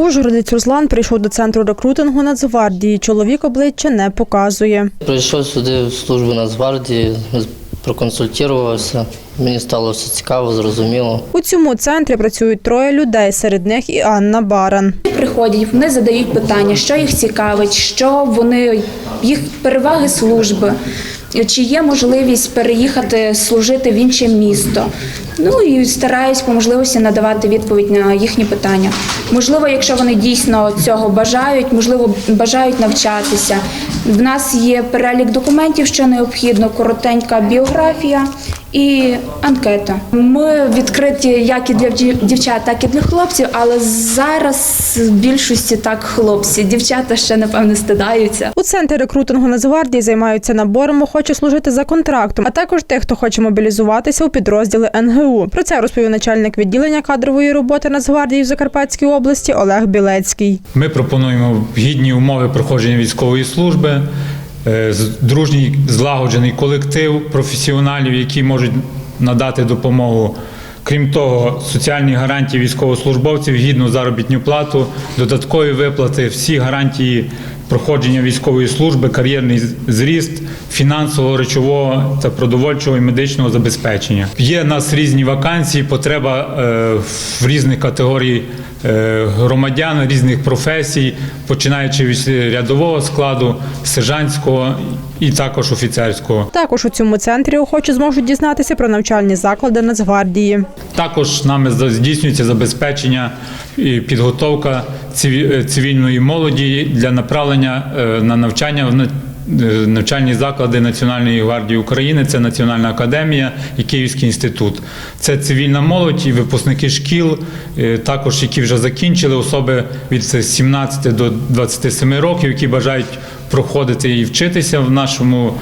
Ужгородець Руслан прийшов до центру рекрутингу Нацгвардії. Чоловік обличчя не показує. Прийшов сюди в службу Нацгвардії, проконсультувався. Мені стало все цікаво, зрозуміло. У цьому центрі працюють троє людей, серед них і Анна Баран. Приходять, вони задають питання, що їх цікавить, що вони їх переваги служби, чи є можливість переїхати служити в інше місто. Ну і стараюсь по можливості надавати відповідь на їхні питання. Можливо, якщо вони дійсно цього бажають, можливо, бажають навчатися. В нас є перелік документів, що необхідно, коротенька біографія і анкета. Ми відкриті як і для дів- дівчат, так і для хлопців, але зараз в більшості так хлопці. Дівчата ще напевно стидаються. У центрі рекрутингу Нацгвардії займаються набором охочих служити за контрактом, а також тих, хто хоче мобілізуватися у підрозділи НГУ. Про це розповів начальник відділення кадрової роботи Нацгвардії в Закарпатській області Олег Білецький. Ми пропонуємо гідні умови проходження військової служби, дружній злагоджений колектив професіоналів, які можуть надати допомогу. Крім того, соціальні гарантії військовослужбовців, гідну заробітну плату, додаткові виплати, всі гарантії проходження військової служби, кар'єрний зріст, фінансового, речового та продовольчого і медичного забезпечення. Є в нас різні вакансії, потреба е, в різних категорій е, громадян, різних професій, починаючи від рядового складу, сержантського і також офіцерського. Також у цьому центрі охочі зможуть дізнатися про навчальні заклади Нацгвардії. Також нами здійснюється забезпечення і підготовка е, цивільної молоді для направлення на навчання в навчальні заклади Національної гвардії України. Це Національна академія і Київський інститут. Це цивільна молодь і випускники шкіл, е, також які вже закінчили особи від 17 до 27 років, які бажають проходити і вчитися в нашому.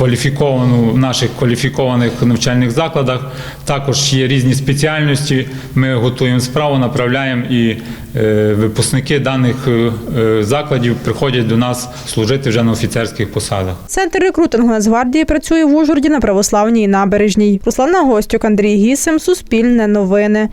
Кваліфіковану в наших кваліфікованих навчальних закладах. Також є різні спеціальності. Ми готуємо справу, направляємо і е, випускники даних е, е, закладів приходять до нас служити вже на офіцерських посадах. Центр рекрутингу Нацгвардії працює в Ужгороді на православній набережній. Руслана Гостюк, Андрій Гісим, Суспільне новини.